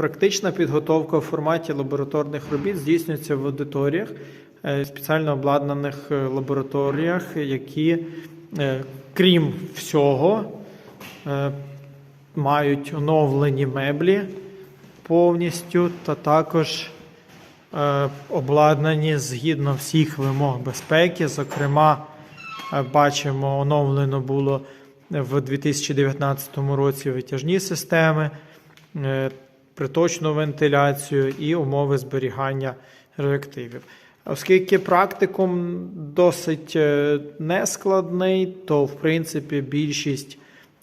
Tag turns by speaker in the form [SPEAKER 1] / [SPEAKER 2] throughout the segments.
[SPEAKER 1] Практична підготовка в форматі лабораторних робіт здійснюється в аудиторіях, е, спеціально обладнаних е, лабораторіях, які, е, крім всього, мають оновлені меблі повністю та також обладнані згідно всіх вимог безпеки. Зокрема, бачимо, оновлено було в 2019 році витяжні системи, приточну вентиляцію і умови зберігання реактивів. Оскільки практикум досить е, нескладний, то в принципі більшість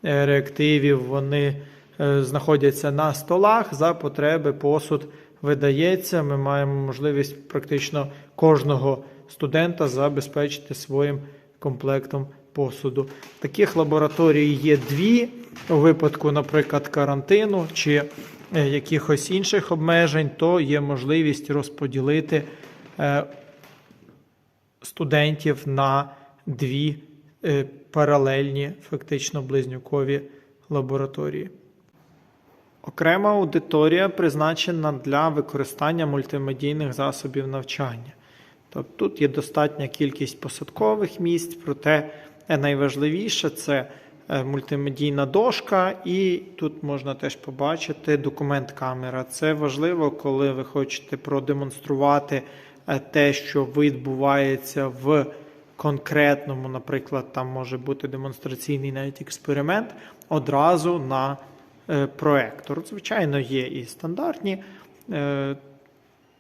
[SPEAKER 1] е, реактивів вони е, знаходяться на столах. За потреби посуд видається. Ми маємо можливість практично кожного студента забезпечити своїм комплектом посуду. Таких лабораторій є дві. У випадку, наприклад, карантину чи якихось інших обмежень, то є можливість розподілити е, студентів на дві е, паралельні, фактично близнюкові лабораторії. Окрема аудиторія призначена для використання мультимедійних засобів навчання. Тобто тут є достатня кількість посадкових місць, проте е, найважливіше це е, мультимедійна дошка, і тут можна теж побачити документ камера. Це важливо, коли ви хочете продемонструвати е, те, що відбувається в конкретному, наприклад, там може бути демонстраційний навіть експеримент одразу на е, проектор. Звичайно, є і стандартні е,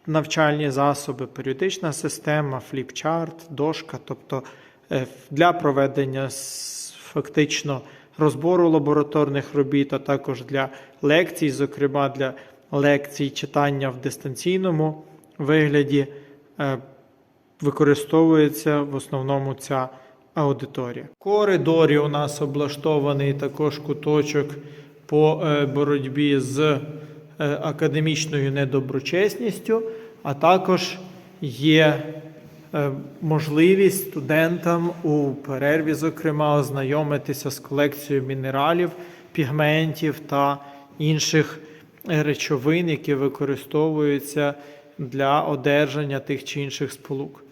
[SPEAKER 1] навчальні засоби, періодична система, фліпчарт, дошка. Тобто е, для проведення фактично розбору лабораторних робіт, а також для лекцій, зокрема для лекцій читання в дистанційному вигляді, е, використовується в основному ця аудиторія. В коридорі у нас облаштований також куточок по е, боротьбі з е, академічною недоброчесністю, а також є можливість студентам у перерві, зокрема, ознайомитися з колекцією мінералів, пігментів та інших е, речовин, які використовуються для одержання тих чи інших сполук.